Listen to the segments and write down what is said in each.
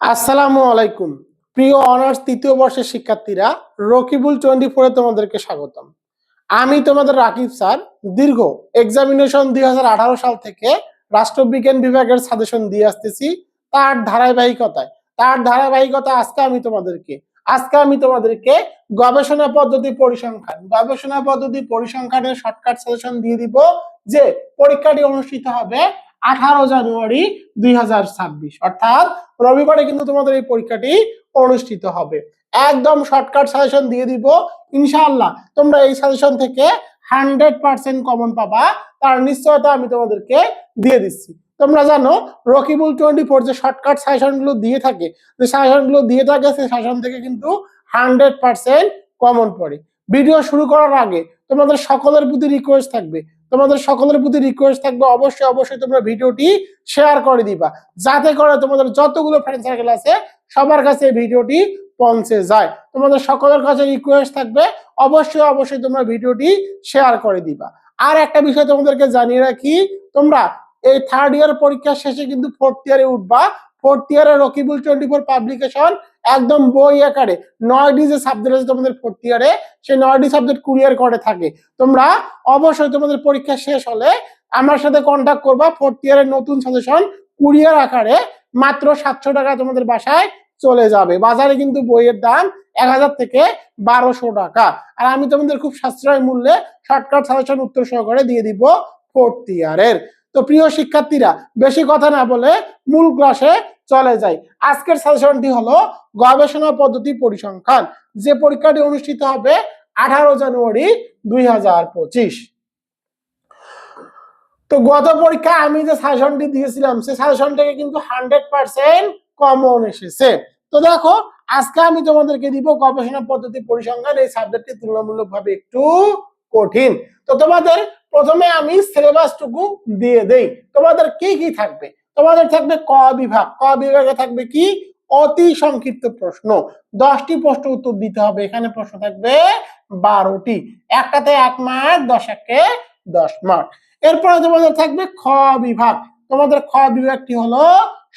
আসসালামু আলাইকুম। প্রিয় অনার্স তৃতীয় বর্ষের শিক্ষার্থীরা, রকিবুল টোয়েন্টি ফোরে তোমাদেরকে স্বাগতম। আমি তোমাদের রাকিব স্যার। দীর্ঘ এক্সামিনেশন দুই সাল থেকে রাষ্ট্রবিজ্ঞান বিভাগের সাজেশন দিয়ে আসতেছি। তার ধারাবাহিকতায়, তার ধারাবাহিকতা আজকে আমি তোমাদেরকে, আজকে আমি তোমাদেরকে গবেষণা পদ্ধতি পরিসংখ্যান, গবেষণা পদ্ধতি পরিসংখ্যানের শর্টকাট সাজেশন দিয়ে দিব যে পরীক্ষাটি অনুষ্ঠিত হবে আঠারো জানুয়ারি দুই হাজার ছাব্বিশ। অর্থাৎ রবিবারে কিন্তু তোমাদের এই পরীক্ষাটি অনুষ্ঠিত হবে। একদম শর্টকাট সাজেশন দিয়ে দিব, ইনশাআল্লাহ তোমরা এই সাজেশন থেকে হান্ড্রেড পার্সেন্ট কমন পাবা। তার নিশ্চয়তা আমি তোমাদেরকে দিয়ে দিচ্ছি। তোমরা জানো রকিবুল টোয়েন্টি ফোর যে শর্টকাট সাজেশনগুলো দিয়ে থাকে, যে সাজেশনগুলো দিয়ে থাকে, সেই সাজেশন থেকে কিন্তু হান্ড্রেড পার্সেন্ট কমন পড়ে। ভিডিও শুরু করার আগে তোমাদের সকলের প্রতি রিকোয়েস্ট থাকবে তোমাদের সকলের প্রতি রিকোয়েস্ট থাকবে, অবশ্যই অবশ্যই তোমরা ভিডিওটি শেয়ার করে দিবা। যাতে করে তোমাদের যতগুলো ফ্রেন্ড সার্কেল আছে, সবার কাছে ভিডিওটি পৌঁছে যায়। তোমাদের সকলের কাছে রিকোয়েস্ট থাকবে, অবশ্যই অবশ্যই তোমরা ভিডিওটি শেয়ার করে দিবা। আর একটা বিষয় তোমাদেরকে জানিয়ে রাখি, তোমরা এই থার্ড ইয়ার পরীক্ষা শেষে কিন্তু ফোর্থ ইয়ারে উঠবা। ফোর্থ ইয়ারে রকিবুল টোয়েন্টি ফোর পাবলিকেশন একদম বই আকারে। নয়টি যে সাবজেক্ট আছে তোমাদের ফোর্থ ইয়ারে সেই নয়টি সাবজেক্ট কুরিয়ার করে থাকে। তোমরা অবশ্যই তোমাদের পরীক্ষা শেষ হলে আমার সাথে কন্ট্যাক্ট করবা। ফোর্থ ইয়ারের নতুন সাজেশন কুরিয়ার আকারে মাত্র সাতশো টাকা তোমাদের বাসায় চলে যাবে। বাজারে কিন্তু বইয়ের দাম এক হাজার থেকে বারোশো টাকা। আর আমি তোমাদের খুব সাশ্রয় মূল্যে শর্টকাট সাজেশন উত্তর সহকারে দিয়ে দিব ফোর্থ ইয়ারের তো প্রিয় শিক্ষার্থীরা, বেশি কথা না বলে মূল ক্লাসে চলে যাই আজকের সাজেশনটি হলো গবেষণা পদ্ধতি পরিসংখ্যান, যে পরীক্ষাটি অনুষ্ঠিত হবে আঠারো জানুয়ারি দুই হাজার পঁচিশ। তো গত পরীক্ষা আমি যে সাজেশনটি দিয়েছিলাম, সেই সাজেশন থেকে কিন্তু হান্ড্রেড পার্সেন্ট কমন এসেছে। তো দেখো, আজকে আমি তোমাদেরকে দিব গবেষণা পদ্ধতি পরিসংখ্যান, এই সাবজেক্টটি তুলনামূলকভাবে একটু কঠিন। তো তোমাদের প্রথমে আমি সিলেবাসটুকু দিয়ে দেই। তোমাদের কি কি থাকবে? তোমাদের থাকবে ক বিভাগ। ক বিভাগে থাকবে কি? অতি সংক্ষিপ্ত প্রশ্ন। দশটি প্রশ্ন উত্তর দিতে হবে। এখানে প্রশ্ন থাকবে বারোটি। একটাতে এক মার্ক দশ একে দশ মার্ক এরপরে তোমাদের থাকবে খ বিভাগ। তোমাদের খ বিভাগটি হলো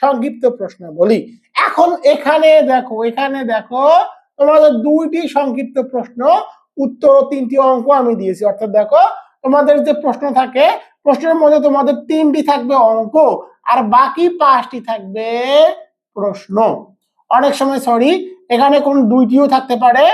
সংক্ষিপ্ত প্রশ্ন বলি এখন এখানে দেখো এখানে দেখো, তোমাদের দুইটি সংক্ষিপ্ত প্রশ্ন, উত্তর ও তিনটি অঙ্ক আমি দিয়েছি। অর্থাৎ দেখো, তোমাদের যে প্রশ্ন থাকে প্রশ্নের মধ্যে তোমাদের তিনটি থাকবে অঙ্ক, আর বাকি পাঁচটি থাকবে প্রশ্ন। অনেক সময় সরি এখানে কোন দুইটিও থাকতে পারে,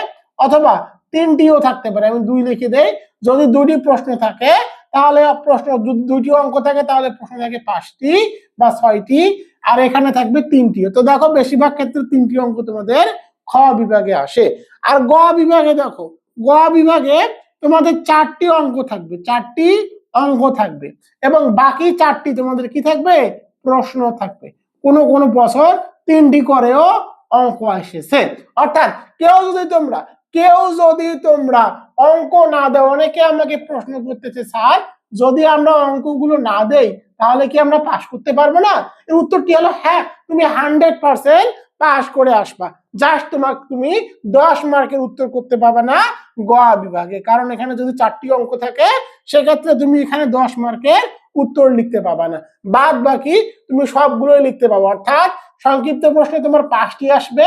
অথবা তিনটিও থাকতে পারে, আমি দুই লিখে দেই। যদি দুইটি প্রশ্ন থাকে, তাহলে প্রশ্ন, যদি দুইটি অঙ্ক থাকে, তাহলে প্রশ্ন থাকে পাঁচটি বা ছয়টি, আর এখানে থাকবে তিনটি তো দেখো, বেশিরভাগ ক্ষেত্রে তিনটি অঙ্ক তোমাদের খ বিভাগে আসে। আর গ বিভাগে দেখো, গ বিভাগে তোমাদের চারটি অঙ্ক থাকবে, চারটি অঙ্ক থাকবে। এবং বাকি চারটি তোমাদের কি থাকবে? প্রশ্ন থাকবে। কোনো কোনো বছর তিনটি করেও অঙ্ক এসেছে। অর্থাৎ কেউ যদি তোমরা, কেউ যদি তোমরা অঙ্ক না দাও, অনেকে আমাকে প্রশ্ন করতেছে, স্যার, যদি আমরা অঙ্কগুলো না দেই, তাহলে কি আমরা পাশ করতে পারব না? এর উত্তরটি হলো? হ্যাঁ তুমি হান্ড্রেড পার্সেন্ট পাশ করে আসবা। জাস্ট তোমার তুমি দশ মার্কের উত্তর করতে পারবে না গ বিভাগে। কারণ এখানে যদি চারটি অঙ্ক থাকে সেক্ষেত্রে তুমি এখানে দশ মার্কের উত্তর লিখতে পাবা না। বাদ বাকি তুমি সবগুলোই লিখতে পাবো। অর্থাৎ সংক্ষিপ্ত প্রশ্নে তোমার পাঁচটি আসবে।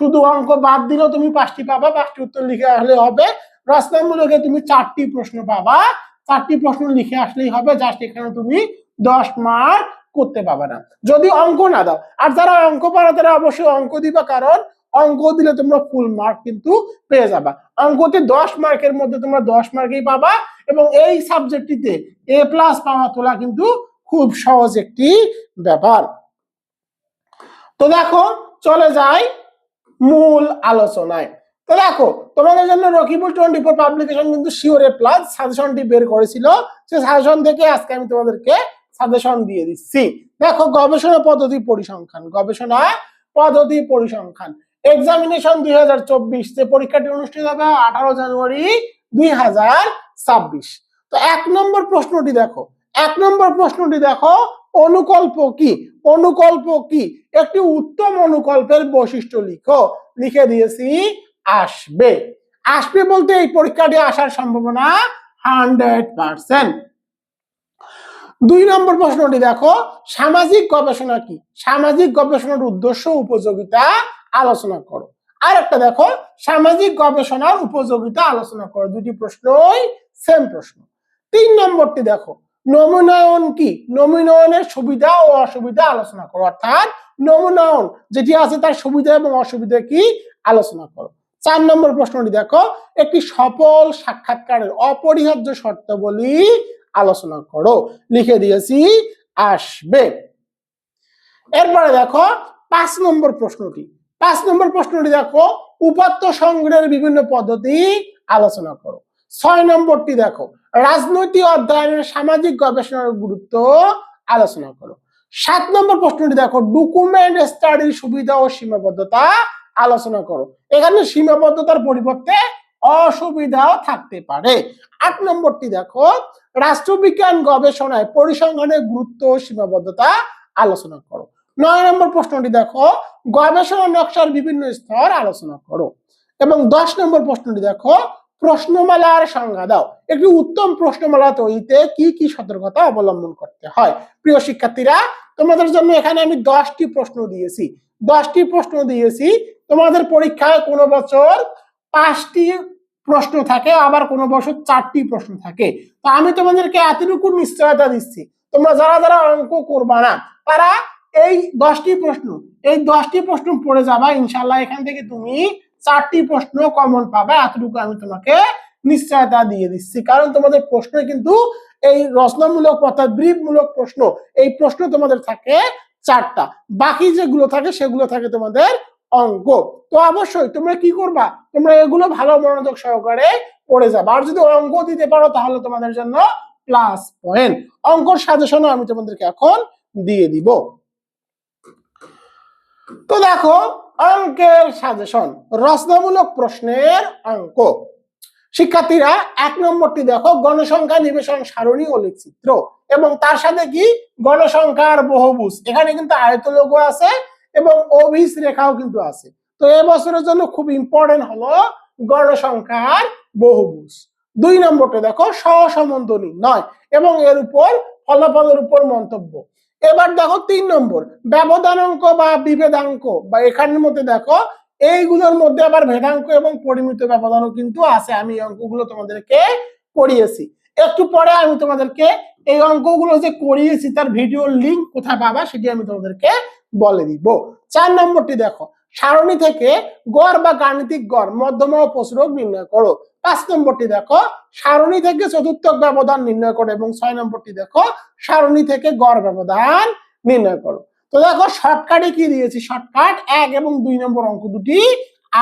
শুধু অঙ্ক বাদ দিলেও তুমি পাঁচটি পাবা। পাঁচটি উত্তর লিখে আসলে হবে। রচনামূলকে তুমি চারটি প্রশ্ন পাবা। চারটি প্রশ্ন লিখে আসলেই হবে। জাস্ট এখানে তুমি দশ মার্ক করতে পাবে না। যদি অঙ্ক না দাও, আর যারা অঙ্ক পারো তারা অবশ্যই অঙ্ক দিবা, কারণ অঙ্ক দিলে তোমরা ফুল মার্ক কিন্তু পেয়ে যাবা। অঙ্কতে দশ মার্কের মধ্যে তোমরা দশ মার্কেই পাবা এবং এই সাবজেক্টটিতে এ প্লাস পাওয়া তোলা কিন্তু খুব সহজ একটি ব্যাপার। তো দেখো, চলে যাই মূল আলোচনায়। তো দেখো, তোমাদের জন্য রকিবুল টোয়েন্টি ফোর পাবলিকেশন কিন্তু শিওরে প্লাস সাজেশনটি বের করেছিল। সেই সাজেশন থেকে আজকে আমি তোমাদেরকে সাজেশন দিয়ে দিচ্ছি। দেখো, গবেষণা পদ্ধতি পরিসংখ্যান, গবেষণা পদ্ধতি পরিসংখ্যান। এক্সামিনেশন দুই হাজার চব্বিশ, যে পরীক্ষাটি অনুষ্ঠিত হবে আঠারো জানুয়ারি দুই হাজার ছাব্বিশ। তো এক নম্বর প্রশ্নটি দেখো, এক নম্বর প্রশ্নটি দেখো, অনুকল্প কি? অনুকল্প কি? একটি উত্তম অনুকল্পের বৈশিষ্ট্য লিখো, লিখে দিয়েছি, আসবে। আসবে বলতে এই পরীক্ষাটি আসার সম্ভাবনা হান্ড্রেড পার্সেন্ট। দুই নম্বর প্রশ্নটি দেখো, সামাজিক গবেষণা কি? সামাজিক গবেষণার উদ্দেশ্য, উপযোগিতা আলোচনা করো। আর একটা দেখো, সামাজিক গবেষণার উপযোগিতা আলোচনা করো। দুটি প্রশ্নই সেম প্রশ্ন। তিন নম্বরটি দেখো, নমুনায়ন কি? নমুনায়নের সুবিধা ও অসুবিধা আলোচনা করো। অর্থাৎ নমুনায়ন যেটি আছে তার সুবিধা এবং অসুবিধা কি? আলোচনা করো। চার নম্বর প্রশ্নটি দেখো, একটি সফল সাক্ষাৎকারের অপরিহার্য শর্তাবলী আলোচনা করো। লিখে দিয়েছি, আসবে। এরপরে দেখো, পাঁচ নম্বর প্রশ্নটি। পাঁচ নম্বর প্রশ্নটি দেখো, উপাত্ত সংগ্রহের বিভিন্ন পদ্ধতি আলোচনা করো। ছয় নম্বরটি দেখো, রাজনৈতিক অধ্যয়নের সামাজিক গবেষণার গুরুত্ব আলোচনা করো। সাত নম্বর প্রশ্নটি দেখো ডকুমেন্ট স্টাডির সুবিধা ও সীমাবদ্ধতা আলোচনা করো। এখানে সীমাবদ্ধতার পরিবর্তে অসুবিধাও থাকতে পারে। আট নম্বরটি দেখো, রাষ্ট্রবিজ্ঞান গবেষণায় পরিসংখ্যানের গুরুত্ব ও সীমাবদ্ধতা আলোচনা করো। নয় নম্বর প্রশ্নটি দেখো, গবেষণা নকশার বিভিন্ন স্তর আলোচনা করো। এবং দশ নম্বর প্রশ্নটি দেখো, প্রশ্নমালার সংজ্ঞা দাও। একটি উত্তম প্রশ্নমালা তৈরিতে কি কি সতর্কতা অবলম্বন করতে হয়? প্রিয় শিক্ষার্থীরা, তোমাদের জন্য এখানে আমি দশটি প্রশ্ন দিয়েছি। দশটি প্রশ্ন দিয়েছি, তোমাদের পরীক্ষায় কোনো বছর পাঁচটি প্রশ্ন থাকে, আবার কোনো বছর চারটি প্রশ্ন থাকে। তো আমি তোমাদেরকে এতটুকু নিশ্চয়তা দিচ্ছি। তোমরা যারা যারা অঙ্ক করবা না, তারা এই দশটি প্রশ্ন, এই দশটি প্রশ্ন পড়ে যাবা ইনশাল্লাহ এখান থেকে তুমি চারটি প্রশ্ন কমন পাবে, এতটুকু আমি তোমাকে নিশ্চয়তা দিয়ে দিচ্ছি। কারণ তোমাদের প্রশ্ন কিন্তু এই রচনামূলক অর্থাৎ ব্রিফমূলক প্রশ্ন, এই প্রশ্ন তোমাদের থাকে চারটা। বাকি যেগুলো থাকে সেগুলো থাকে তোমাদের অঙ্ক। তো অবশ্যই তোমরা কি করবা? তোমরা এগুলো ভালো মনোযোগ সহকারে পড়ে যাবে। আর যদি অঙ্ক দিতে পারো, তাহলে তোমাদের জন্য প্লাস পয়েন্ট অঙ্কর সাজেশনও আমি তোমাদেরকে এখন দিয়ে দিব। তো দেখো, অঙ্কের সাজেশন রচনামূলক প্রশ্নের অঙ্ক। শিক্ষার্থীরা, এক নম্বরটি দেখো, গণসংখ্যা নিবেশন সারণী ও এবং তার সাথে কি? গণসংখ্যার বহুভুজ। এখানে কিন্তু আয়ত লোগো আছে এবং অভিস রেখাও কিন্তু আছে। তো এবছরের জন্য খুব ইম্পর্টেন্ট হলো গণসংখ্যার বহুভুজ। দুই নম্বরটা দেখো, সহসম্বন্ধ নির্ণয় এবং এর উপর ফলাফলের উপর মন্তব্য। এবার দেখো তিন নম্বর, ব্যবধানাঙ্ক বা বিভেদাঙ্ক, বা এখানের মধ্যে দেখো, এইগুলোর মধ্যে আবার ভেদাঙ্ক এবং পরিমিত ব্যবধানও কিন্তু আছে। আমি এই অঙ্কগুলো তোমাদেরকে করিয়েছি একটু পরে আমি তোমাদেরকে এই অঙ্কগুলো যে করিয়েছি, তার ভিডিওর লিঙ্ক কোথায় পাবা সেটি আমি তোমাদেরকে বলে দিব। চার নম্বরটি দেখো, সারণী থেকে গড় বা গাণিতিক গড়, মধ্যমা ও প্রসরক নির্ণয় করো। পাঁচ নম্বরটি দেখো, সারণী থেকে চতুর্থ ব্যবধান নির্ণয় করো এবং ছয় নম্বরটি দেখো, সারণী থেকে গড় ব্যবধান নির্ণয় করো। তো দেখো শর্টকাটে কি দিয়েছি? শর্টকাট এক এবং দুই নম্বর অঙ্ক দুটি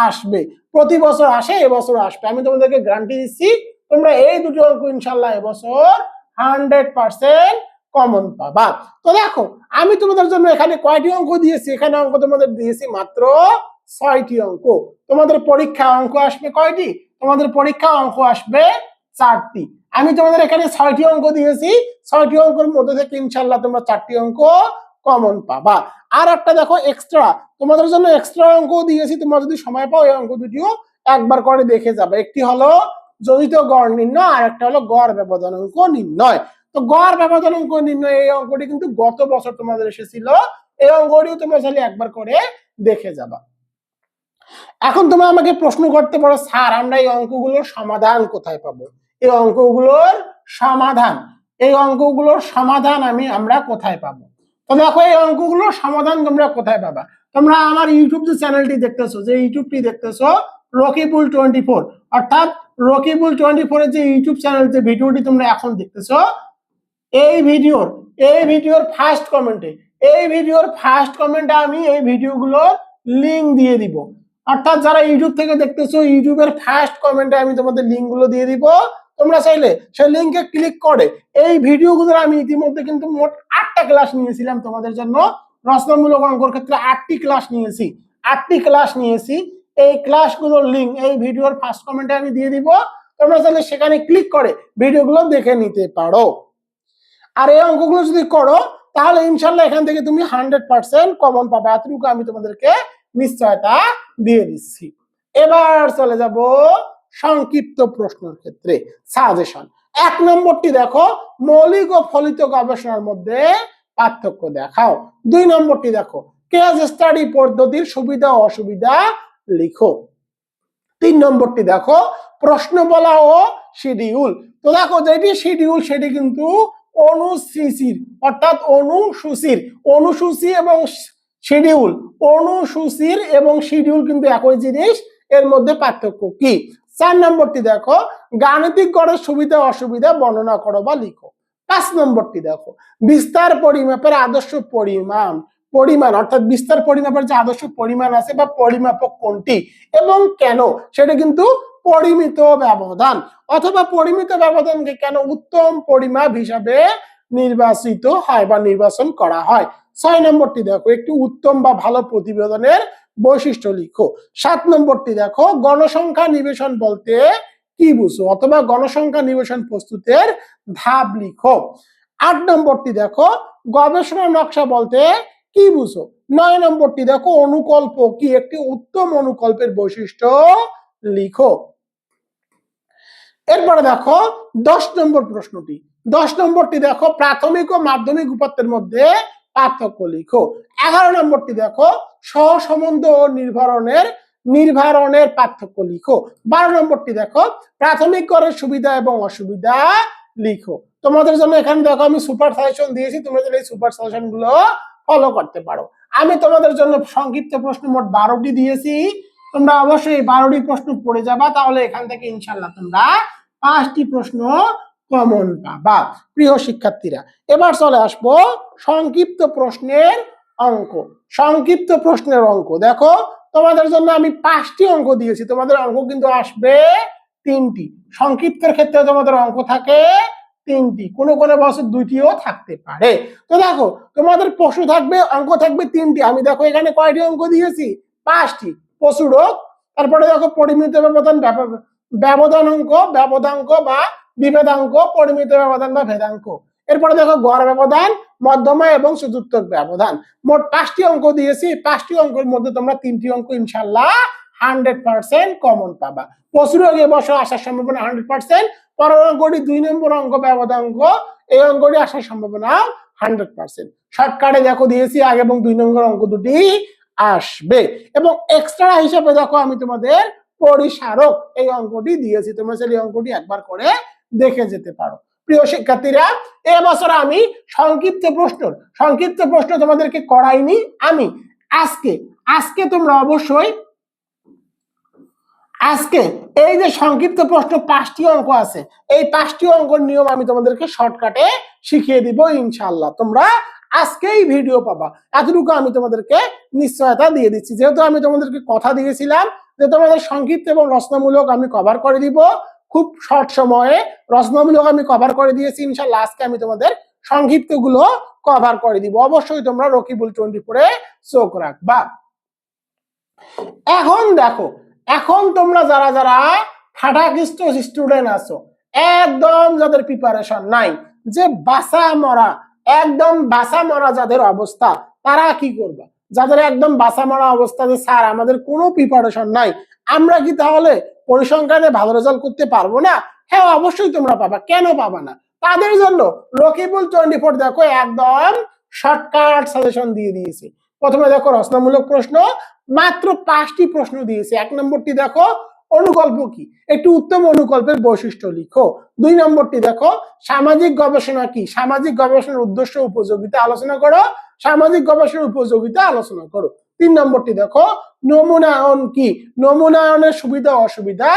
আসবে। প্রতি বছর আসে, এবছর আসবে। আমি তোমাদেরকে গ্যারান্টি দিচ্ছি, তোমরা এই দুটি অঙ্ক ইনশাল্লাহ এবছর হান্ড্রেড পার্সেন্ট কমন পাবা। তো দেখো, আমি তোমাদের জন্য এখানে কয়টি অঙ্ক দিয়েছি? এখানে অঙ্ক তোমাদের দিয়েছি মাত্র ছয়টি অঙ্ক। তোমাদের পরীক্ষা অঙ্ক আসবে কয়টি? তোমাদের পরীক্ষা অঙ্ক আসবে চারটি। আমি তোমাদের এখানে ছয়টি অঙ্ক দিয়েছি। ছয়টি অঙ্কের মধ্যে থেকে ইনশাল্লাহ তোমরা চারটি অঙ্ক কমন পাবা। আর একটা দেখো এক্সট্রা তোমাদের জন্য এক্সট্রা অঙ্ক দিয়েছি। তোমরা যদি সময় পাও এই অঙ্ক দুটিও একবার করে দেখে যাবে। একটি হলো জড়িত গড় নির্ণয়, আর একটা হলো গড় ব্যবধান অঙ্ক নির্ণয়। তো গড় ব্যবধান অঙ্ক নির্ণয়, এই অঙ্কটি কিন্তু গত বছর তোমাদের এসেছিল। এই অঙ্কটিও তোমরা চাইলে একবার করে দেখে যাবা। এখন তোমরা আমাকে প্রশ্ন করতে পারো, স্যার, আমরা এই অঙ্কগুলোর সমাধান কোথায় পাবো? এই অঙ্কগুলোর সমাধান, এই অঙ্কগুলোর সমাধান আমি, আমরা কোথায় পাবো? তো দেখো, এই অঙ্কগুলোর সমাধান তোমরা কোথায় পাবা? তোমরা আমার ইউটিউব যে চ্যানেলটি দেখতেছো, যে ইউটিউবটি দেখতেছো রকিবুল টোয়েন্টি ফোর অর্থাৎ রকিবুল টোয়েন্টি ফোরের যে ইউটিউব চ্যানেল যে ভিডিওটি তোমরা এখন দেখতেছো, এই ভিডিওর এই ভিডিওর ফার্স্ট কমেন্টে এই ভিডিওর ফার্স্ট কমেন্টে আমি এই ভিডিওগুলোর লিঙ্ক দিয়ে দিব। অর্থাৎ যারা ইউটিউব থেকে দেখতেছো, ইউটিউবের ফার্স্ট কমেন্টে আমি তোমাদের লিঙ্কগুলো দিয়ে দিব। তোমরা চাইলে সেই লিঙ্কে ক্লিক করে এই ভিডিওগুলোর আমি ইতিমধ্যে কিন্তু মোট আটটা ক্লাস নিয়েছিলাম তোমাদের জন্য। রচনামূলক অঙ্কর ক্ষেত্রে আটটি ক্লাস নিয়েছি, আটটি ক্লাস নিয়েছি। এই ক্লাসগুলোর লিঙ্ক এই ভিডিওর ফার্স্ট কমেন্টে আমি দিয়ে দিব। তোমরা চাইলে সেখানে ক্লিক করে ভিডিওগুলো দেখে নিতে পারো। আর এই অঙ্কগুলো যদি করো, তাহলে ইনশাল্লাহ এখান থেকে তুমি হান্ড্রেড পার্সেন্ট কমন পাবে। আমি তোমাদেরকে নিশ্চয়তা দিয়ে দিচ্ছি। এবার চলে যাব সংক্ষিপ্ত প্রশ্নের ক্ষেত্রে। সাজেশন এক নম্বরটি দেখো, মৌলিক ও ফলিত গবেষণার মধ্যে পার্থক্য দেখাও। দুই নম্বরটি দেখো কেস স্টাডি পদ্ধতির সুবিধা অসুবিধা লিখো। তিন নম্বরটি দেখো, প্রশ্ন বলা ও শিডিউল তো দেখো, যেটি শিডিউল সেটি কিন্তু অনুসূচির, অর্থাৎ অনুসূচির, অনুসূচি এবং শিডিউল অনুসূচির এবং শিডিউল কিন্তু একই জিনিস, এর মধ্যে পার্থক্য কি? চার নম্বরটি দেখো, গাণিতিক গড়ের সুবিধা অসুবিধা বর্ণনা করো বা লিখো। পাঁচ নম্বরটি দেখো, বিস্তার পরিমাপের আদর্শ পরিমাণ পরিমাণ, অর্থাৎ বিস্তার পরিমাপের যে আদর্শ পরিমাণ আছে বা পরিমাপক কোনটি এবং কেন, সেটা কিন্তু পরিমিত ব্যবধান। অথবা পরিমিত ব্যবধানকে কেন উত্তম পরিমাপ হিসাবে নির্বাচিত হয় বা নির্বাচন করা হয়? ছয় নম্বরটি দেখো, একটি উত্তম বা ভালো প্রতিবেদনের বৈশিষ্ট্য লিখো। সাত নম্বরটি দেখো, গণসংখ্যা নিবেশন বলতে কি বুঝো? অথবা গণসংখ্যা নিবেশন প্রস্তুতের ধাপ লিখো। আট নম্বরটি দেখো গবেষণা নকশা বলতে কি বুঝো? নয় নম্বরটি দেখো, অনুকল্প কি? একটি উত্তম অনুকল্পের বৈশিষ্ট্য লিখো। এরপরে দেখো, দশ নম্বর প্রশ্নটি। দশ নম্বরটি দেখো, প্রাথমিক ও মাধ্যমিক উপাত্তের মধ্যে পার্থক্য লিখো। এগারো নম্বরটি দেখো, সহসম্বন্ধ ও নির্ভরণের, নির্ভারণের পার্থক্য লিখো। বারো নম্বরটি দেখো, প্রাথমিক করের সুবিধা এবং অসুবিধা লিখো। তোমাদের জন্য এখানে দেখো, আমি সুপার সাজেশন দিয়েছি, তোমরা যদি এই সুপার সাজেশনগুলো ফলো করতে পারো। আমি তোমাদের জন্য সংক্ষিপ্ত প্রশ্ন মোট বারোটি দিয়েছি। তোমরা অবশ্যই বারোটি প্রশ্ন পড়ে যাবা, তাহলে এখান থেকে ইনশাল্লাহ তোমরা পাঁচটি প্রশ্ন কমন পাবা প্রিয় শিক্ষার্থীরা। এবার চলে আসব সংক্ষিপ্ত প্রশ্নের অঙ্ক। সংক্ষিপ্ত প্রশ্নের অঙ্ক। দেখো, তোমাদের জন্য আমি পাঁচটি অঙ্ক দিয়েছি। তোমাদের অঙ্ক কিন্তু আসবে তিনটি। সংক্ষিপ্তের ক্ষেত্রে তোমাদের অঙ্ক থাকে তিনটি। কোনো কোনো বছর দুইটিও থাকতে পারে। তো দেখো, তোমাদের পশু থাকবে, অঙ্ক থাকবে তিনটি। আমি দেখো এখানে কয়টি অঙ্ক দিয়েছি? পাঁচটি। পশু রোগ তারপরে দেখো পরিমিত ব্যবধান ব্যবধান অঙ্ক ব্যবধাঙ্ক বা বিভেদাঙ্ক, পরিমিত ব্যবধান বা ভেদাঙ্ক। এরপরে দেখো গড় ব্যবধান, মধ্যমা এবং চতুর্থ ব্যবধান। মোট পাঁচটি অঙ্ক দিয়েছি পাঁচটি অঙ্কের মধ্যে তোমরা তিনটি অঙ্ক ইনশাল্লাহ হান্ড্রেড পার্সেন্ট কমন পাবা। পশুর রোগে বছর আসার সম্ভাবনা হান্ড্রেড পার্সেন্ট, পরের অঙ্কটি দুই নম্বর অঙ্ক, ব্যবধাঙ্ক, এই অঙ্কটি আসার সম্ভাবনা হান্ড্রেড পার্সেন্ট। শর্টকাটে দেখো দিয়েছি, আগে এবং দুই নম্বর অঙ্ক দুটি আসবে। এবং এক্সট্রা হিসাবে দেখো আমি তোমাদের পরিসারক এই অঙ্কটি দিয়েছি। তোমরা সেই অঙ্কটি একবার করে দেখে যেতে পারো। প্রিয় শিক্ষার্থীরা এবছর আমি সংক্ষিপ্ত প্রশ্ন সংক্ষিপ্ত প্রশ্ন তোমাদেরকে করাইনি আমি। আজকে আজকে তোমরা অবশ্যই, আজকে এই যে সংক্ষিপ্ত প্রশ্ন পাঁচটি অঙ্ক আছে, এই পাঁচটি অঙ্কর নিয়ম আমি তোমাদেরকে শর্টকাটে শিখিয়ে দিব ইনশাল্লাহ তোমরা আজকেই ভিডিও পাবা। এতটুকু আমি তোমাদেরকে নিশ্চয়তা দিয়ে দিচ্ছি। যেহেতু আমি তোমাদেরকে কথা দিয়েছিলাম, যে তোমাদের সংক্ষিপ্ত এবং রচনামূলক আমি কভার করে দিব। খুব শর্ট সময়ে রচনামূলক আমি কভার করে দিয়েছি ইনশাল্লাহ আজকে আমি তোমাদের সংক্ষিপ্তগুলো কভার করে দিব। অবশ্যই তোমরা রকিবুল টোয়েন্টি ফোরে চোখ রাখবা। এখন দেখো, এখন তোমরা যারা যারা স্টুডেন্ট আছো, একদম যাদের প্রিপারেশন নাই, যে বাসা মরা, একদম বাসা মরা যাদের অবস্থা, তারা কি করবে? যাদের একদম বাসা মরা অবস্থা যে, স্যার, আমাদের কোনো প্রিপারেশন নাই, আমরা কি তাহলে পরিসংখ্যানে ভালো রেজাল্ট করতে পারব না হ্যাঁ অবশ্যই তোমরা পাবা। কেন পাবা না? তাদের জন্য রকিবুল টোয়েন্টি ফোর দেখো একদম শর্টকাট সাজেশন দিয়ে দিয়েছে। প্রথমে দেখো রচনামূলক প্রশ্ন, মাত্র পাঁচটি প্রশ্ন দিয়েছে। এক নম্বরটি দেখো অনুকল্প কি? একটি উত্তম অনুকল্পের বৈশিষ্ট্য লিখো। দুই নম্বরটি দেখো সামাজিক গবেষণা কি? সামাজিক গবেষণার উদ্দেশ্য উপযোগিতা আলোচনা করো। সামাজিক গবেষণার উপযোগিতা আলোচনা করো। তিন নম্বরটি দেখো, নমুনায়ন কি? নমুনায়নের সুবিধা, অসুবিধা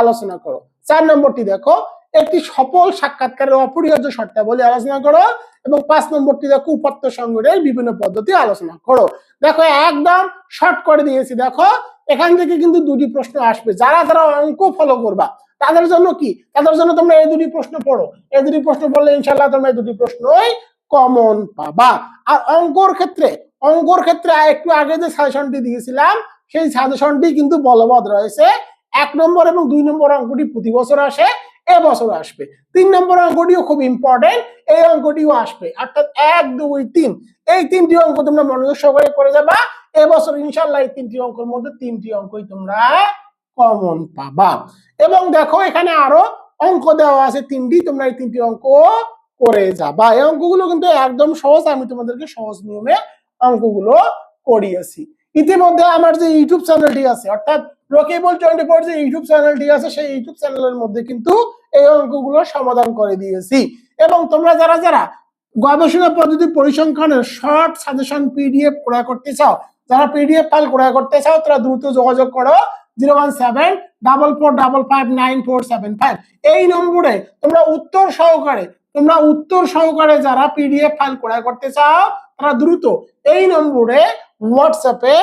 আলোচনা করো। চার নম্বরটি দেখো, একটি সফল সাক্ষাৎকারের অপরিহার্য শর্তাবলী আলোচনা করো এবং পাঁচ নম্বরটি দেখো, উপাত্ত সংগ্রহের বিভিন্ন পদ্ধতি আলোচনা করো। দেখো, একদম শর্ট করে দিয়েছি। দেখো, এখান থেকে কিন্তু দুটি প্রশ্ন আসবে। যারা যারা অঙ্ক ফলো করবা, তাদের জন্য কি? তাদের জন্য তোমরা এই দুটি প্রশ্ন পড়ো। এই দুটি প্রশ্ন পড়লে ইনশাল্লাহ তোমরা এই দুটি প্রশ্নই কমন পাবা। আর অঙ্কর ক্ষেত্রে অঙ্কর ক্ষেত্রে একটু আগে যে সাজেশনটি দিয়েছিলাম, সেই সাজেশনটি কিন্তু বলবৎ রয়েছে। এক নম্বর এবং দুই নম্বর অঙ্কটি প্রতি বছর আসে এবছর আসবে। তিন নম্বর অঙ্কটিও খুব ইম্পর্টেন্ট এই অঙ্কটিও আসবে। অর্থাৎ এক, দুই, তিন। এই তিনটি অঙ্ক তোমরা মনোযোগ সহকারে করে যাবা। এবছর ইনশাল্লাহ এই তিনটি অঙ্কের মধ্যে তিনটি অঙ্কই তোমরা কমন পাবা। এবং দেখো এখানে আরও অঙ্ক দেওয়া আছে, তিনটি। তোমরা এই তিনটি অঙ্ক করে যাবা। এই অঙ্কগুলো কিন্তু একদম সহজ, আমি তোমাদেরকে সহজ নিয়মে অঙ্কগুলো করিয়েছি। ইতিমধ্যে আমার যে ইউটিউব চ্যানেলটি আছে, অর্থাৎ রকিবুল টোয়েন্টি ফোর যে ইউটিউব চ্যানেলটি আছে, সেই ইউটিউব চ্যানেলের মধ্যে কিন্তু এই অঙ্কগুলো সমাধান করে দিয়েছি। এবং তোমরা যারা যারা গবেষণা পদ্ধতি পরিসংখ্যানের শর্ট সাজেশন পিডিএফ ক্রয় করতে চাও, যারা পিডিএফ ফাইল ক্রয় করতে চাও, তারা দ্রুত যোগাযোগ করো zero one seven double four double five nine four seven five এই নম্বরে তোমরা উত্তর সহকারে, তোমরা উত্তর সহকারে যারা পিডিএফ ফাইল ক্রয় করতে চাও তারা দ্রুত এই নম্বরে হোয়াটসঅ্যাপে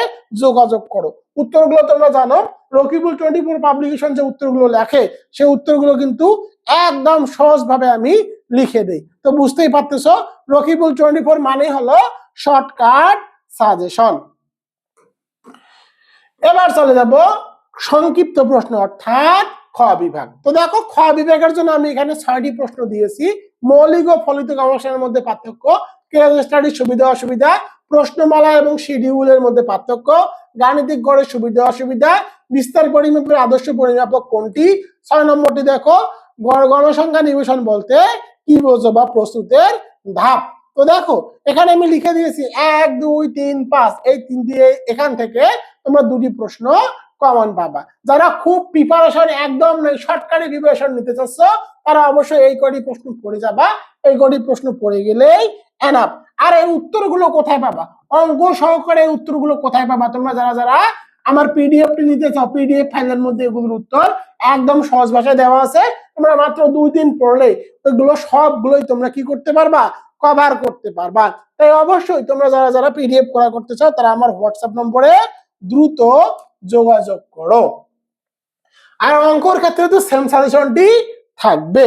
যোগাযোগ করো। উত্তরগুলো তোমরা জানো, রকিবুল টোয়েন্টি ফোর পাবলিকেশন যে উত্তরগুলো লেখে সেই উত্তরগুলো কিন্তু একদম সহজভাবে আমি লিখে দেই। তো বুঝতেই পারতেছো, রকিবুল টোয়েন্টি ফোর মানে হলো শর্টকাট সাজেশন এবার চলে যাব সংক্ষিপ্ত প্রশ্ন, অর্থাৎ খ বিভাগ। তো দেখো, খ বিভাগের জন্য আমি এখানে ছয়টি প্রশ্ন দিয়েছি। মৌলিক ও ফলিত গবেষণার মধ্যে পার্থক্য কেস স্টাডির সুবিধা অসুবিধা, প্রশ্নমালা এবং শিডিউলের মধ্যে পার্থক্য, গাণিতিক গড়ের সুবিধা অসুবিধা, বিস্তার পরিমাপের আদর্শ পরিমাপক কোনটি? ছয় নম্বরটি দেখো গণসংখ্যা নিবেশন বলতে কি বোঝো বা প্রস্তুতের ধাপ? তো দেখো, এখানে আমি লিখে দিয়েছি এক, দুই, তিন, পাঁচ, এই তিন দিয়ে এখান থেকে তোমরা দুটি প্রশ্ন কমন পাবা। যারা খুব প্রিপারেশন একদম শর্টকাটে প্রিপারেশন নিতে চাচ্ছ, তারা অবশ্যই এই কটি প্রশ্ন পড়ে যাবা। এই কটি প্রশ্ন পড়ে গেলেই এনাফ আর এই উত্তরগুলো কোথায় পাবা? অঙ্ক সহকারে উত্তরগুলো কোথায় পাবা? তোমরা যারা যারা আমার পিডিএফ টি নিতে চাও পিডিএফ ফাইলের মধ্যে এগুলোর উত্তর একদম সহজ ভাষায় দেওয়া আছে। তোমরা মাত্র দুই দিন পড়লে ওইগুলো সবগুলোই তোমরা কি করতে পারবা? কভার করতে পারবা। তাই অবশ্যই তোমরা যারা যারা পিডিএফ করা করতে চাও, তারা আমার হোয়াটসঅ্যাপ নম্বরে দ্রুত যোগাযোগ করো। আর অঙ্কর ক্ষেত্রে তো সেম সাজেশনটি থাকবে।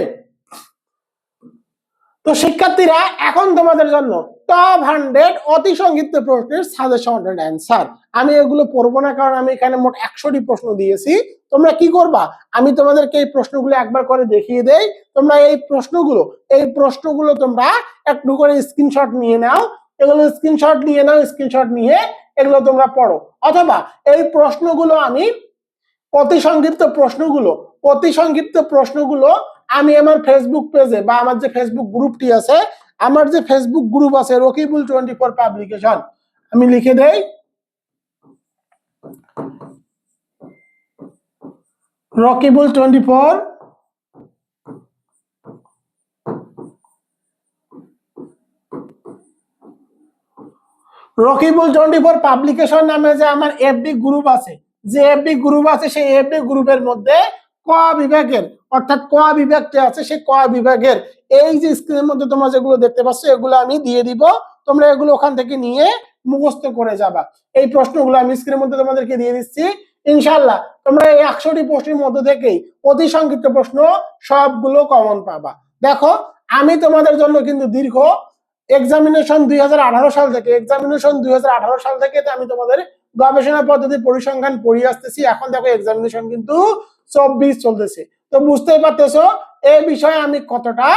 তো শিক্ষার্থীরা, এখন তোমাদের জন্য টপ হান্ড্রেড অতি সংক্ষিপ্ত প্রশ্নের সাজেশন অ্যান্সার আমি এগুলো পড়ব না, কারণ আমি এখানে মোট একশোটি প্রশ্ন দিয়েছি। তোমরা কি করবা? আমি তোমাদেরকে এই প্রশ্নগুলো একবার করে দেখিয়ে দেই। তোমরা এই প্রশ্নগুলো এই প্রশ্নগুলো তোমরা একটু করে স্ক্রিনশট নিয়ে নাও। এগুলো স্ক্রিনশট নিয়ে নাও স্ক্রিনশট নিয়ে এগুলো তোমরা পড়ো। অথবা এই প্রশ্নগুলো আমি অতি সংক্ষিপ্ত প্রশ্নগুলো অতি সংক্ষিপ্ত প্রশ্নগুলো আমি আমার ফেসবুক পেজে বা আমার যে ফেসবুক গ্রুপটি আছে, আমার যে ফেসবুক গ্রুপ আছে রকিবুল টোয়েন্টি ফোর পাবলিকেশন আমি লিখে দেই। Rakibul twenty four Rakibul twenty four publication নামে যে আমার এফবি গ্রুপ আছে, যে এফবি গ্রুপ আছে, সেই এফবি গ্রুপের মধ্যে ক বিভাগের, অর্থাৎ ক বিভাগটি আছে সেই ক বিভাগের। এই যে স্ক্রিনের মধ্যে তোমরা যেগুলো দেখতে পাচ্ছ, এগুলো আমি দিয়ে দিব। তোমরা এগুলো ওখান থেকে নিয়ে মুখস্থ করে যাবা। এই প্রশ্নগুলো আমি স্ক্রিনের মধ্যে তোমাদেরকে দিয়ে দিচ্ছি। ইনশাল্লাহ তোমরা এই একশোটি প্রশ্নের মধ্যে থেকেই অতি সংক্ষিপ্ত প্রশ্ন সবগুলো কমন পাবা। দেখো, আমি তোমাদের জন্য কিন্তু দীর্ঘ এক্সামিনেশন দুই হাজার আঠারো সাল থেকে এক্সামিনেশন দুই হাজার আঠারো সাল থেকে আমি তোমাদের গবেষণা পদ্ধতি পরিসংখ্যান পড়িয়ে আসতেছি। এখন দেখো এক্সামিনেশন কিন্তু চব্বিশ চলতেছে। তো বুঝতেই পারতেছো, এই বিষয়ে আমি কতটা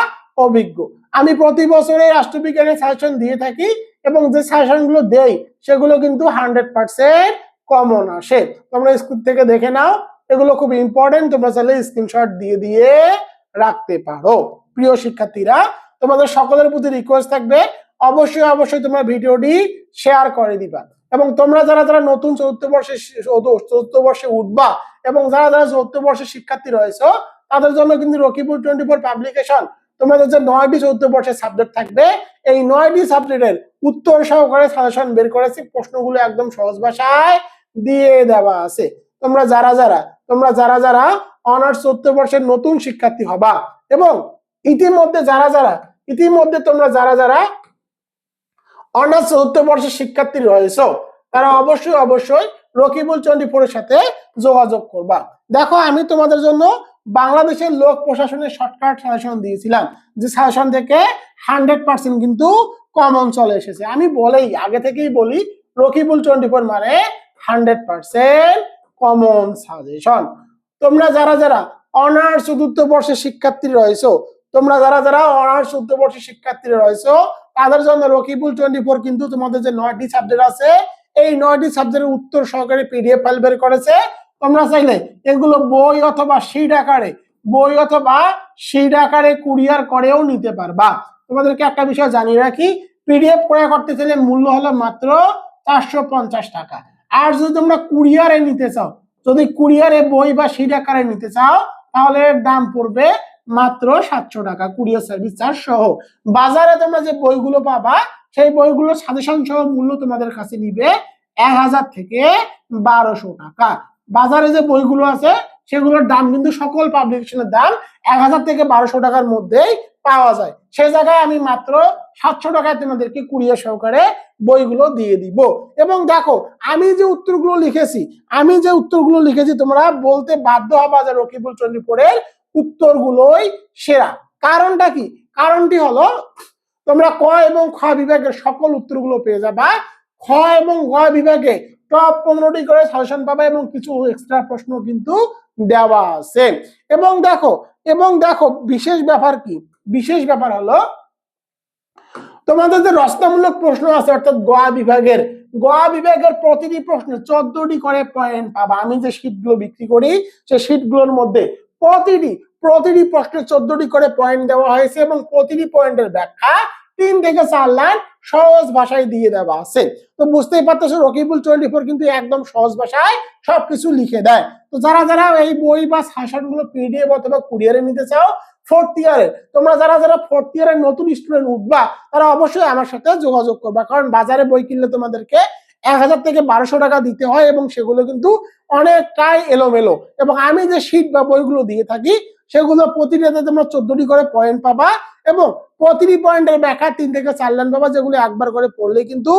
অভিজ্ঞ। আমি প্রতি বছরে রাষ্ট্রবিজ্ঞানের সাজেশন দিয়ে থাকি এবং যে সাজেশনগুলো দেই, সেগুলো কিন্তু হান্ড্রেড পার্সেন্ট কমন আসে। তোমরা স্কুল থেকে দেখে নাও, এগুলো খুব ইম্পর্টেন্ট তোমরা চাইলে স্ক্রিনশট দিয়ে দিয়ে রাখতে পারো। প্রিয় শিক্ষার্থীরা, তোমাদের সকলের প্রতি রিকোয়েস্ট থাকবে, অবশ্যই অবশ্যই তোমরা ভিডিওটি শেয়ার করে দিবা। এবং তোমরা যারা যারা নতুন চতুর্থ বর্ষে চতুর্থ বর্ষে উঠবা এবং যারা যারা চতুর্থ বর্ষের শিক্ষার্থী রয়েছে, তাদের জন্য কিন্তু রকিবুল টোয়েন্টি ফোর পাবলিকেশন, তোমাদের যে নয়টি চতুর্থ বর্ষের সাবজেক্ট থাকবে, এই নয়টি সাবজেক্টের উত্তর সহকারে সাজেশন বের করেছি, প্রশ্নগুলো একদম সহজ ভাষায় দিয়ে দেওয়া আছে। তোমরা যারা যারা, তোমরা যারা যারা অনার্স চতুর্থ বর্ষের নতুন শিক্ষার্থী হবা এবং ইতিমধ্যে যারা যারা, ইতিমধ্যে তোমরা যারা যারা অনার্স চতুর্থ বর্ষের শিক্ষার্থী রয়েছ। তারা অবশ্যই অবশ্যই রকিবুল ফোরের সাথে যোগাযোগ করবা। দেখো, আমি তোমাদের জন্য বাংলাদেশের লোক প্রশাসনের শর্টকাট সাজেশন দিয়েছিলাম, যে সাজেশন থেকে হান্ড্রেড পার্সেন্ট কিন্তু কমন চলে এসেছে। আমি বলেই, আগে থেকেই বলি, রকিবুল ফোর মানে হান্ড্রেড পার্সেন্ট কমন সাজেশন তোমরা যারা যারা অনার্স চতুর্থ বর্ষের শিক্ষার্থী রয়েছো, তোমরা যারা যারা অনার্স চতুর্থ বর্ষের শিক্ষার্থী রয়েছো তাদের জন্য রকিবুল টোয়েন্টি ফোর কিন্তু তোমাদের যে নয়টি সাবজেক্ট আছে, এই নয়টি সাবজেক্টের উত্তর সহকারে পিডিএফ ফাইল বের করেছে। তোমরা চাইলে এগুলো বই অথবা শিট আকারে, বই অথবা সিড আকারে কুরিয়ার করেও নিতে পারবা। তোমাদেরকে একটা বিষয় জানিয়ে রাখি পিডিএফ ক্রয় করতে চাইলে মূল্য হলো মাত্র চারশো পঞ্চাশ টাকা। আর যদি তোমরা কুরিয়ারে নিতে চাও, যদি কুরিয়ারে বই বা সিড আকারে নিতে চাও, তাহলে দাম পড়বে মাত্র সাতশো টাকা, কুরিয়ার সার্ভিস চার্জ সহ। বাজারে তোমরা যে বইগুলো পাবা, সেই বইগুলো সাজেশন সহ মূল্য তোমাদের কাছে নিবে এক হাজার থেকে বারোশো টাকা। বাজারে যে বইগুলো আছে, সেগুলোর দাম কিন্তু সকল পাবলিকেশনের দাম এক হাজার থেকে বারোশো টাকার মধ্যেই পাওয়া যায়। সে জায়গায় আমি মাত্র সাতশো টাকায় তোমাদেরকে কুড়িয়ে সহকারে বইগুলো দিয়ে দিব। এবং দেখো, আমি যে উত্তরগুলো লিখেছি, আমি যে উত্তরগুলো লিখেছি, তোমরা বলতে বাধ্য হবা যে রকিবুল চন্ডীপুরের উত্তরগুলোই সেরা। কারণটা কি? কারণটি হলো, তোমরা ক এবং খ বিভাগের সকল উত্তরগুলো পেয়ে যাবা। খ এবং গ বিভাগে টপ পনেরোটি করে সাজেশন পাবে এবং কিছু এক্সট্রা প্রশ্ন কিন্তু দেওয়া আছে। এবং দেখো এবং দেখো, বিশেষ ব্যাপার কি? বিশেষ ব্যাপার হলো, তোমাদের যে রচনামূলক প্রশ্ন আছে, অর্থাৎ গোয়া বিভাগের গোয়া বিভাগের প্রতিটি প্রশ্নে চোদ্দটি করে পয়েন্ট পাবা। আমি যে শীটগুলো বিক্রি করি, সেই শীটগুলোর মধ্যে প্রতিটি প্রতিটি প্রশ্নে চোদ্দটি করে পয়েন্ট দেওয়া হয়েছে এবং প্রতিটি পয়েন্টের ব্যাখ্যা তিন থেকে চার লাইন সহজ ভাষায় দিয়ে দেওয়া আছে। তো বুঝতেই পারতেছো, রকিবুল টোয়েন্টি ফোর কিন্তু একদম সহজ ভাষায় সবকিছু লিখে দেয়। তো যারা যারা এই বই বা শাসনগুলো পিডিএফ অথবা কুরিয়ারে নিতে চাও ফোর্থ ইয়ারে তোমরা যারা যারা ফোর্থ ইয়ারের নতুন স্টুডেন্ট উঠবা, তারা অবশ্যই আমার সাথে যোগাযোগ করবা। কারণ বাজারে বই কিনলে তোমাদেরকে এক হাজার থেকে বারোশো টাকা দিতে হয় এবং সেগুলো কিন্তু অনেকটাই এলোমেলো। এবং আমি যে শীট বা বইগুলো দিয়ে থাকি, সেগুলো প্রতিটাতে তোমরা চোদ্দটি করে পয়েন্ট পাবা এবং প্রতিটি পয়েন্টের ব্যাখ্যা তিন থেকে চার লাইন পাবা, যেগুলো একবার করে পড়লে কিন্তু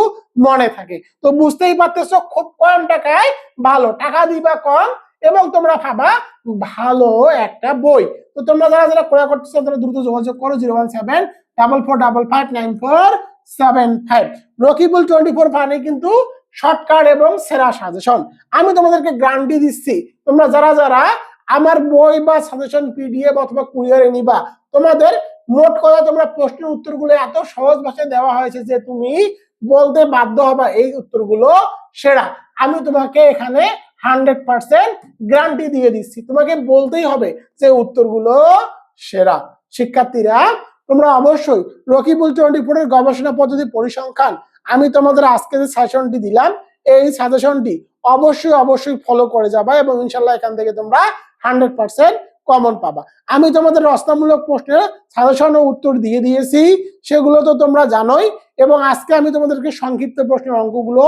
মনে থাকে। তো বুঝতেই পারতেছো, খুব কম টাকায় ভালো, টাকা দিবা কম এবং তোমরা ভাবা ভালো একটা বই। তো তোমরা যারা যারা ক্রয় করতে চাও তারা দ্রুত যোগাযোগ করো zero one seven double four double five nine four seven five Rakibul twenty four কিন্তু শর্টকাট এবং সেরা সাজেশন আমি তোমাদেরকে গ্যারান্টি দিচ্ছি, তোমরা যারা যারা আমার বই বা সাজেশন পিডিএফ অথবা কুরিয়ারে নিবা, তোমাদের তোমরা প্রশ্নের উত্তরগুলো এত সহজ ভাষায় দেওয়া হয়েছে যে তুমি বলতে বাধ্য হবা এই উত্তরগুলো সেরা। আমি তোমাকে এখানে হান্ড্রেড পার্সেন্ট গ্যারান্টি দিয়ে দিচ্ছি, তোমাকে বলতেই হবে যে উত্তরগুলো সেরা। শিক্ষার্থীরা তোমরা অবশ্যই রকিবুল টোয়েন্টি গবেষণা পদ্ধতি পরিসংখ্যান, আমি তোমাদের আজকে যে সাজেশনটি দিলাম, এই সাজেশনটি অবশ্যই অবশ্যই ফলো করে যাবা এবং ইনশাল্লাহ এখান থেকে তোমরা হান্ড্রেড পার্সেন্ট কমন পাবা। আমি তোমাদের রচনামূলক প্রশ্নের সাজেশন ও উত্তর দিয়ে দিয়েছি, সেগুলো তো তোমরা জানোই এবং আজকে আমি তোমাদেরকে সংক্ষিপ্ত প্রশ্নের অঙ্কগুলো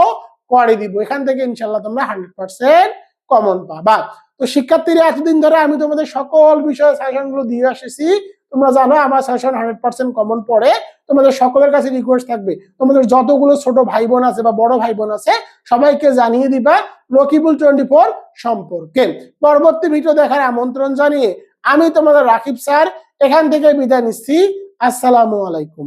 করে দিব। এখান থেকে ইনশাল্লাহ তোমরা হান্ড্রেড পার্সেন্ট কমন পাবা। তো শিক্ষার্থীরা, এতদিন ধরে আমি তোমাদের সকল বিষয়ে সাজেশনগুলো দিয়ে আসেছি তোমরা জানো আমার সেশন হান্ড্রেড পার্সেন্ট কমন পড়ে, তোমাদের সকলের কাছে রিকোয়েস্ট থাকবে। তোমাদের যতগুলো ছোট ভাই বোন আছে বা বড় ভাই বোন আছে, সবাইকে জানিয়ে দিবা রকিবুল টোয়েন্টি ফোর সম্পর্কে। পরবর্তী ভিডিও দেখার আমন্ত্রণ জানিয়ে আমি তোমাদের রাকিব স্যার, এখান থেকে বিদায় নিচ্ছি। আসসালামু আলাইকুম।